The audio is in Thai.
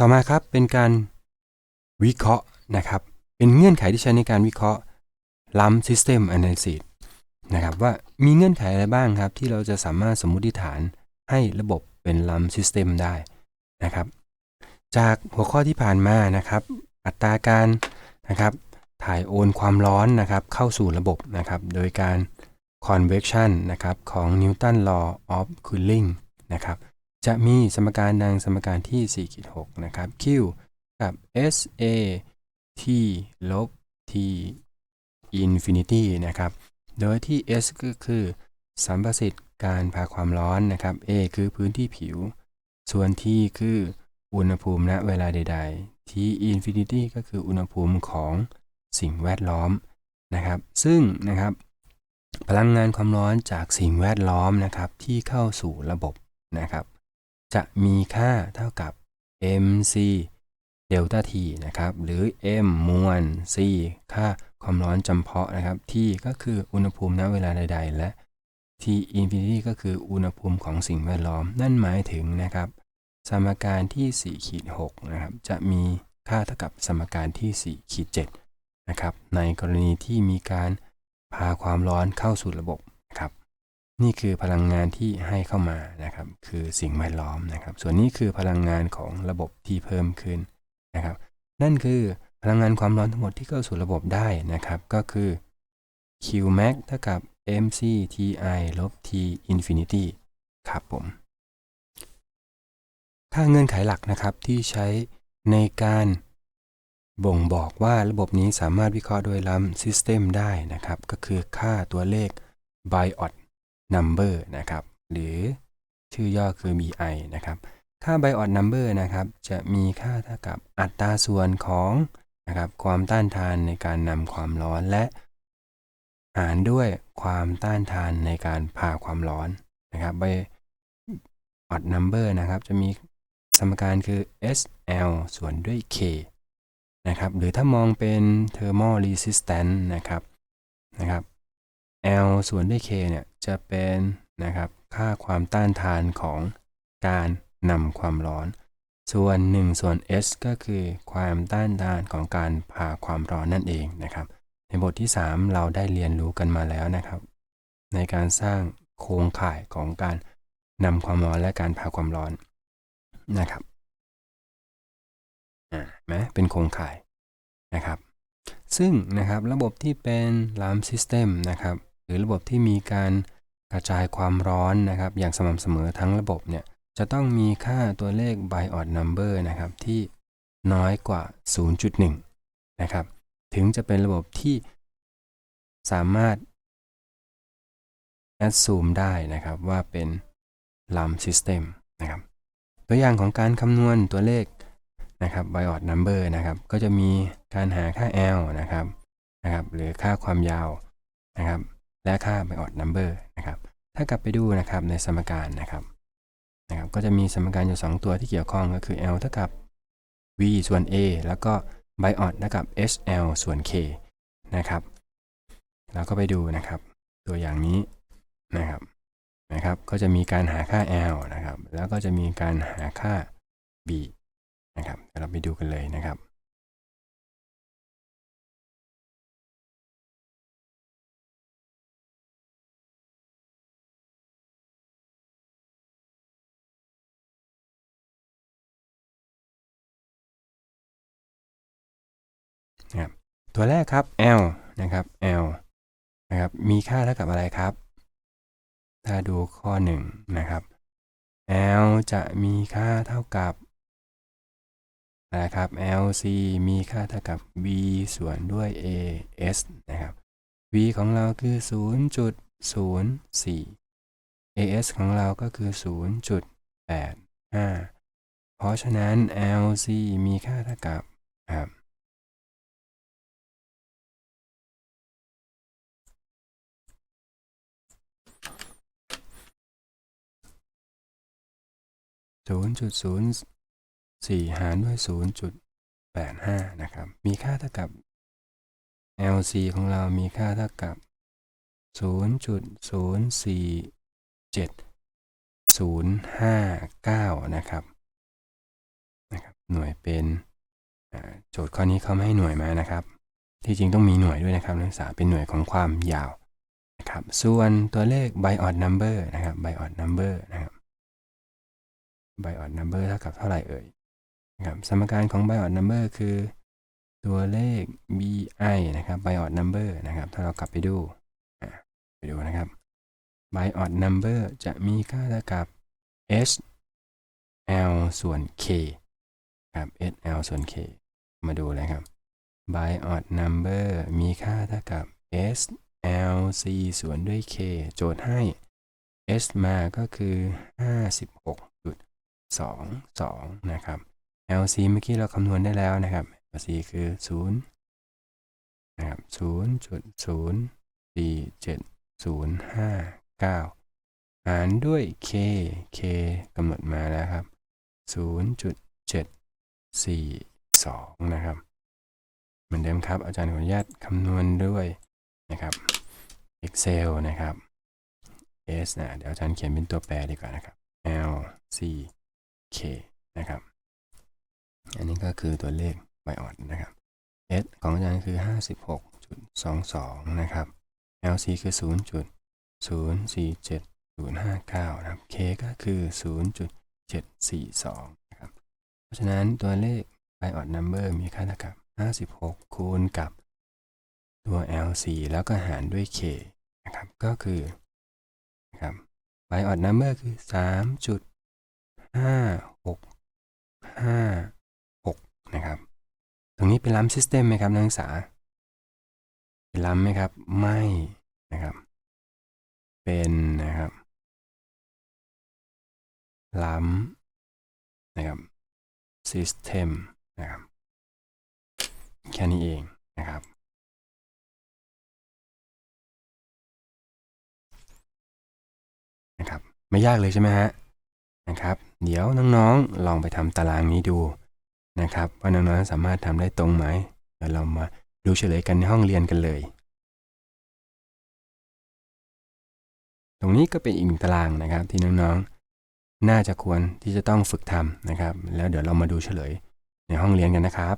ต่อมาครับเป็นการวิเคราะห์นะครับ เป็นเงื่อนไขที่ใช้ในการวิเคราะห์ล้ำ System Analysis นะครับว่ามีเงื่อนไขอะไรบ้างครับ ที่เราจะสามารถสมมุติฐานให้ระบบเป็นล้ำ System ได้นะครับ จากหัวข้อที่ผ่านมานะครับ อัตราการนะครับ ถ่ายโอนความร้อนนะครับ เข้าสู่ระบบนะครับ โดยการ convection นะครับของ Newton law of cooling นะครับ จะมีสมการดังสมการที่4-6นะครับ Q กับ S A T ลบ T infinity นะครับ โดยที่ S ก็คือสัมประสิทธิ์การพาความร้อนนะครับ A คือพื้นที่ผิว ส่วน T คืออุณหภูมิณเวลาใด ๆ T infinity ก็คืออุณหภูมิของสิ่งแวดล้อมนะครับ ซึ่งนะครับ พลังงานความร้อนจากสิ่งแวดล้อมนะครับที่เข้าสู่ระบบนะครับ จะมีค่าเท่ากับ mc เดลต้า t นะครับ หรือ m มวล c ค่าความร้อนจำเพาะนะครับ t ก็คืออุณหภูมิณเวลาใด ๆ และ t infinity ก็คืออุณหภูมิของสิ่งแวดล้อม นั่นหมายถึงนะครับ สมการที่4ขีด6นะครับ จะมีค่าเท่ากับสมการที่4ขีด7นะครับ ในกรณีที่มีการพาความร้อนเข้าสู่ระบบ นี่คือพลังงานที่ให้เข้ามานะครับ คือสิ่งแวดล้อมนะครับ ส่วนนี้คือพลังงานของระบบที่เพิ่มขึ้นนะครับ นั่นคือพลังงานความร้อนทั้งหมดที่เข้าสู่ระบบได้นะครับ ก็คือ Q max เท่ากับ mc ti ลบ t infinity ครับผม ค่าเงื่อนไขหลักนะครับที่ใช้ในการบ่งบอกว่าระบบนี้สามารถวิเคราะห์โดยล้ำ System ได้นะครับ ก็คือค่าตัวเลข Biot number นะครับ หรือชื่อย่อคือ BI นะครับ ค่า Biot number นะครับ จะมีค่าเท่ากับอัตราส่วนของนะครับ ความต้านทานในการนำความร้อนและ หารด้วยความต้านทานในการพาความร้อนนะครับ Biot number นะครับ จะมีสมการคือ SL ส่วนด้วย K นะครับ หรือถ้ามองเป็น thermal resistance นะครับ นะครับ L ส่วนด้วย K เนี่ยจะเป็นนะครับค่าความต้านทานของการนำความร้อน ส่วน 1 ส่วน S ก็คือความต้านทานของการพาความร้อนนั่นเองนะครับ ในบทที่ 3 เราได้เรียนรู้กันมาแล้วนะครับ ในการสร้างโครงข่ายของการนำความร้อนและการพาความร้อนนะครับอ่าไหมเป็นโครงข่ายนะครับ ซึ่งนะครับระบบที่เป็นลามซิสเต็มนะครับ หรือระบบที่มีการกระจายความร้อนนะครับ อย่างสม่ำเสมอทั้งระบบเนี่ยจะต้องมีค่าตัวเลข Biot number นะครับที่น้อยกว่า 0.1 นะครับ ถึงจะเป็นระบบที่สามารถ assume ได้นะครับว่าเป็นลามซิสเต็มนะครับ ตัวอย่างของการคำนวณตัวเลขนะครับ Biot number นะครับ ก็จะมีการหาค่า L นะครับนะครับ หรือค่าความยาวนะครับ และค่า Biot number นะครับถ้ากลับไปดูนะครับในสมการนะครับนะครับก็จะมีสมการอยู่ 2 ตัวที่เกี่ยวข้องก็คือ L เท่ากับ V ส่วน A แล้วก็ Biot เท่ากับ HL ส่วน K นะครับแล้วก็ไปดูนะครับ ตัวอย่างนี้นะครับนะครับก็จะมีการหาค่า L นะครับ แล้วก็จะมีการหาค่า B นะครับเดี๋ยวเราไปดูกันเลยนะครับ นะครับตัวแรกครับ L นะครับ L นะครับมีค่าเท่ากับอะไรครับ ถ้าดูข้อ1นะครับ L จะมีค่าเท่ากับนะครับ LC มีค่าเท่ากับ V ส่วนด้วย AS นะครับ V ของเราคือ 0.04 AS ของเราก็คือ 0.85 เพราะฉะนั้น LC มีค่าเท่ากับครับ ศูนย์จุดศูนย์สี่หารด้วยศูนย์จุดแปดห้านะครับ มีค่าเท่ากับ LC ของเรามีค่าเท่ากับศูนย์จุดศูนะครับ นะครับ หน่วยเป็นโจทย์ข้อนี้เขาไม่ให้หน่วยมานะครับ ที่จริงต้องมีหน่วยด้วยนะครับ นักศึกษาเป็นหน่วยของความยาวนะครับ ส่วนตัวเลข by odd number นะครับ by odd number นะครับ by odd number เท่ากับเท่าไหร่เอ่ยนะครับสมการของ by odd number คือ ตัวเลข bi นะครับ by odd number นะครับ ถ้าเรากลับไปดูไปดูนะครับ by odd number จะมีค่าเท่ากับ h l ส่วน k ครับ h l ส่วน k มาดูเลยครับ by odd number มีค่าเท่ากับ s l c ส่วนด้วย k โจทย์ให้ s มาก็คือ 2 2 นะครับ LC เมื่อกี้เราคำนวณได้แล้วนะครับ LC คือ 0 นะครับ 0.04705หารด้วย K K กำหนดมาแล้วครับ 0.742 นะครับ เหมือนเดิมครับอาจารย์ขออนุญาตคำนวณด้วยนะครับ Excel นะครับ S นะเดี๋ยวอาจารย์เขียนเป็นตัวแปรดีกว่านะครับ L C K นะครับ อันนี้ก็คือตัวเลขไบออดนะครับ S ของอาจารย์คือ 56.22 นะครับ LC คือ 0.047059 นะครับ K ก็คือ 0.742 นะครับ เพราะฉะนั้นตัวเลข by odd number มีค่าเท่ากับ 56 คูณกับตัว LC แล้วก็หารด้วย K นะครับ ก็คือนะครับ by odd number คือ 3.5656นะครับ ตรงนี้เป็นล้ำ system ไหมครับนักศึกษา เป็นล้ำไหมครับ ไม่นะครับ เป็นนะครับ ล้ำนะครับ system นะครับ แค่นี้เองนะครับนะครับ ไม่ยากเลยใช่ไหมฮะ นะครับ เดี๋ยวน้องๆลองไปทำตารางนี้ดูนะครับว่าน้องๆสามารถทำได้ตรงไหมเดี๋ยวเรามาดูเฉลยกันในห้องเรียนกันเลย ตรงนี้ก็เป็นอีกหนึ่งตารางนะครับที่น้องๆ น่าจะควรที่จะต้องฝึกทำนะครับ แล้วเดี๋ยวเรามาดูเฉลยในห้องเรียนกันนะครับ